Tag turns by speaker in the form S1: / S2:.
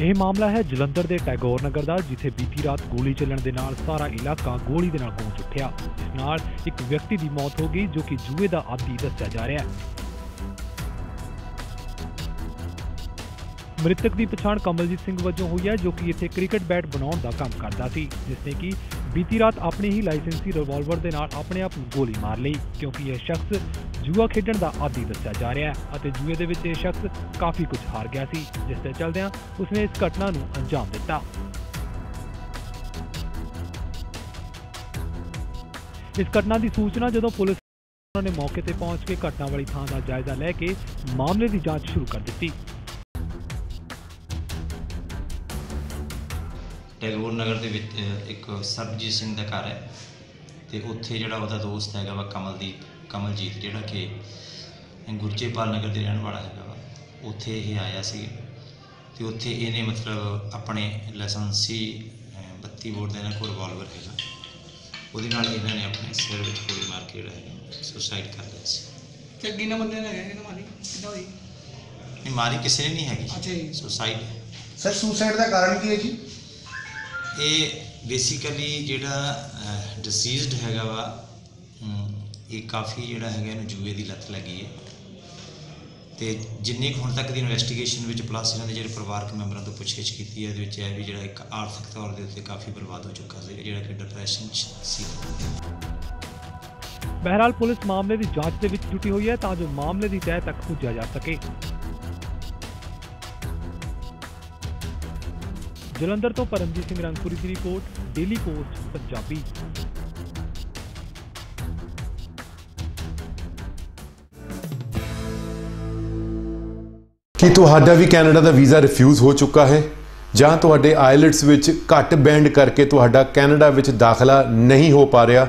S1: ਇਹ ਮਾਮਲਾ ਹੈ ਜਲੰਧਰ ਦੇ ਟੈਗੋਰ ਨਗਰ ਦਾ, ਜਿੱਥੇ ਬੀਤੀ ਰਾਤ ਗੋਲੀ ਚੱਲਣ ਦੇ ਨਾਲ ਸਾਰਾ ਇਲਾਕਾ ਗੋਲੀ ਦੇ ਨਾਲ ਗੂੰਜ ਉੱਠਿਆ। ਇਸ ਨਾਲ ਇੱਕ ਵਿਅਕਤੀ ਦੀ ਮੌਤ ਹੋ ਗਈ, ਜੋ ਕਿ ਜੂਏ ਦਾ ਆਦੀ ਦੱਸਿਆ ਜਾ ਰਿਹਾ ਹੈ। ਮ੍ਰਿਤਕ ਦੀ ਪਛਾਣ ਕਮਲਜੀਤ ਸਿੰਘ ਵਜੋਂ ਹੋਈ ਹੈ, ਜੋ ਕਿ ਇੱਥੇ ਕ੍ਰਿਕਟ ਬੈਟ ਬਣਾਉਣ ਦਾ ਕੰਮ ਕਰਦਾ ਸੀ ਜਿਸ ਨੇ ਕਿ ਬੀਤੀ ਰਾਤ ਆਪਣੀ ਹੀ ਲਾਇਸੈਂਸੀ ਰਿਵਾਲਵਰ ਦੇ ਨਾਲ ਆਪਣੇ ਆਪ ਨੂੰ ਗੋਲੀ ਮਾਰ ਲਈ, ਕਿਉਂਕਿ ਇਹ ਸ਼ਖਸ ਜੂਆ ਖੇਡਣ ਦਾ ਆਦੀ ਦੱਸਿਆ ਜਾ ਰਿਹਾ ਹੈ ਅਤੇ ਜੂਏ ਦੇ ਵਿੱਚ ਇਹ ਸ਼ਖਸ ਕਾਫੀ ਕੁਝ ਹਾਰ ਗਿਆ ਸੀ, ਜਿਸ ਦੇ ਚਲਦਿਆਂ ਉਸਨੇ ਇਸ ਘਟਨਾ ਨੂੰ ਅੰਜਾਮ ਦਿੱਤਾ। ਇਸ ਘਟਨਾ ਦੀ ਸੂਚਨਾ ਜਦੋਂ ਪੁਲਿਸ ਨੇ ਮੌਕੇ ਤੇ ਪਹੁੰਚ ਕੇ ਘਟਨਾ ਵਾਲੀ ਥਾਂ ਦਾ ਜਾਇਜ਼ਾ ਲੈ ਕੇ ਮਾਮਲੇ ਦੀ ਜਾਂਚ ਸ਼ੁਰੂ ਕਰ ਦਿੱਤੀ।
S2: ਟੈਗੋਰ ਨਗਰ ਦੇ ਵਿੱਚ ਇੱਕ ਸਰਬਜੀਤ ਸਿੰਘ ਦਾ ਘਰ ਹੈ। ਤੇ ਉੱਥੇ ਜਿਹੜਾ ਉਹਦਾ ਦੋਸਤ ਹੈਗਾ ਵਾ ਕਮਲਦੀਪ ਕਮਲਜੀਤ ਜਿਹੜਾ ਕਿ ਗੁਰਜੇਪਾਲ ਨਗਰ ਦੇ ਰਹਿਣ ਵਾਲਾ ਹੈਗਾ ਵਾ ਉੱਥੇ ਇਹ ਆਇਆ ਸੀ। ਤੇ ਉੱਥੇ ਇਹਨੇ ਮਤਲਬ ਆਪਣੇ ਲਾਇਸੈਂਸੀ ਅ, 32 ਬੋਰ ਦਾ ਇਹਨਾਂ ਕੋਲ ਰਿਵਾਲਵਰ ਹੈਗਾ। ਉਹਦੇ ਨਾਲ ਇਹਨਾਂ ਨੇ ਆਪਣੇ ਸਿਰ ਵਿੱਚ ਗੋਲੀ ਮਾਰ ਕੇ ਜਿਹੜਾ ਹੈਗਾ ਸੁਸਾਈਡ ਕਰ ਲਿਆ ਸੀ।
S3: ਤੇ ਕਿੰਨਾ ਬੰਦੇ ਨੇ ਹੈਗੇ ਮਾਰੀ? ਕਿੱਦਾਂ ਹੋਈ
S2: ਨਹੀਂ ਮਾਰੀ ਕਿਸੇ ਨੇ ਨਹੀਂ ਹੈਗੀ।
S3: ਅੱਛਾ ਜੀ।
S2: ਸੁਸਾਈਡ
S4: ਸਰ ਸੁਸਾਈਡ ਦਾ ਕਾਰਨ ਕੀ ਹੈ ਜੀ?
S2: ਇਹ ਬੇਸਿਕਲੀ ਜਿਹੜਾ ਡਿਸੀਜ਼ਡ ਹੈਗਾ ਵਾ ਇਹ ਕਾਫੀ ਜਿਹੜਾ ਹੈਗਾ ਇਹਨੂੰ ਜੂਏ ਦੀ ਲੱਤ ਲੱਗੀ ਹੈ। ਤੇ ਜਿੰਨੀ ਕੁ ਹੁਣ ਤੱਕ ਦੀ ਇਨਵੈਸਟੀਗੇਸ਼ਨ ਵਿੱਚ ਪਲੱਸ ਇਹਨਾਂ ਦੇ ਜਿਹੜੇ ਪਰਿਵਾਰਕ ਮੈਂਬਰਾਂ ਤੋਂ ਪੁੱਛਗਿੱਛ ਕੀਤੀ ਹੈ, ਇਹਦੇ ਵਿੱਚ ਇਹ ਵੀ ਜਿਹੜਾ ਇੱਕ ਆਰਥਿਕ ਤੌਰ ਦੇ ਉੱਤੇ ਕਾਫੀ ਬਰਬਾਦ ਹੋ ਚੁੱਕਾ ਸੀ, ਜਿਹੜਾ ਕਿ ਡਿਪਰੈਸ਼ਨ 'ਚ ਸੀ।
S1: ਬਹਰਹਾਲ ਪੁਲਿਸ ਮਾਮਲੇ ਦੀ ਜਾਂਚ ਦੇ ਵਿੱਚ ਜੁਟੀ ਹੋਈ ਹੈ ਤਾਂ ਜੋ ਮਾਮਲੇ ਦੀ ਤਹਿ ਤੱਕ ਪੁੱਜਿਆ ਜਾ ਸਕੇ। ਜਲੰਧਰ ਤੋਂ ਪਰਮਜੀਤ ਸਿੰਘ ਰੰਗਪੁਰੀ ਦੀ ਰਿਪੋਰਟ ਡੇਲੀ ਪੋਸਟ ਪੰਜਾਬੀ।
S5: ਕੀ ਤੁਹਾਡਾ ਵੀ ਕੈਨੇਡਾ ਦਾ ਵੀਜ਼ਾ ਰਿਫਿਊਜ਼ ਹੋ ਚੁੱਕਾ ਹੈ? ਜਾਂ ਤੁਹਾਡੇ ਆਇਲਟਸ ਵਿੱਚ ਘੱਟ ਬੈਂਡ ਕਰਕੇ ਤੁਹਾਡਾ ਕੈਨੇਡਾ ਵਿੱਚ ਦਾਖਲਾ ਨਹੀਂ ਹੋ ਪਾ ਰਿਹਾ?